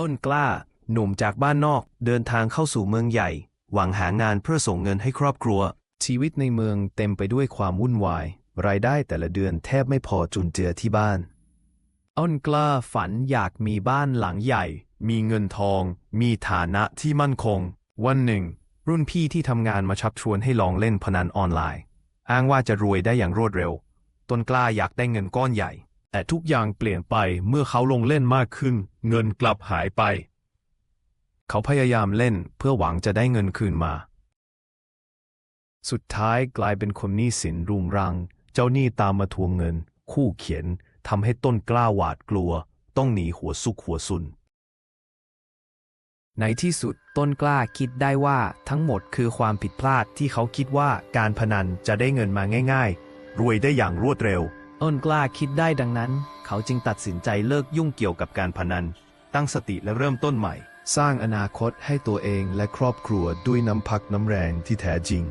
ต้นกล้า หนุ่มจากบ้านนอก เดินทางเข้าสู่เมืองใหญ่ หวังหางานเพื่อส่งเงินให้ครอบครัว ชีวิตในเมืองเต็มไปด้วยความวุ่นวาย รายได้แต่ละเดือนแทบไม่พอจุนเจือที่บ้าน อ้นกล้าฝันอยากมีบ้านหลังใหญ่ มีเงินทอง มีฐานะที่มั่นคง วันหนึ่ง รุ่นพี่ที่ทำงานมาชักชวนให้ลองเล่นพนันออนไลน์ อ้างว่าจะรวยได้อย่างรวดเร็ว ต้นกล้าอยากได้เงินก้อนใหญ่ แต่ทุกอย่างเปลี่ยนไปเมื่อเขาลงเล่นมากขึ้น เงินกลับหายไป เขาพยายามเล่นเพื่อหวังจะได้เงินคืนมา สุดท้ายกลายเป็นคนหนี้สินรุงรัง เจ้าหนี้ตามมาทวงเงิน คู่เขียนทำให้ต้นกล้าหวาดกลัว ต้องหนีหัวซุกหัวซุนในที่สุดต้นกล้าคิดได้ว่าทั้งหมดคือความผิดพลาดที่เขาคิดว่าการพนันจะได้เงินมาง่าย ๆ รวยได้อย่างรวดเร็ว อ้นกล้าคิดได้ดังนั้น เขาจึงตัดสินใจเลิกยุ่งเกี่ยวกับการพนัน ตั้งสติและเริ่มต้นใหม่ สร้างอนาคตให้ตัวเองและครอบครัวด้วยน้ำพักน้ำแรงที่แท้จริง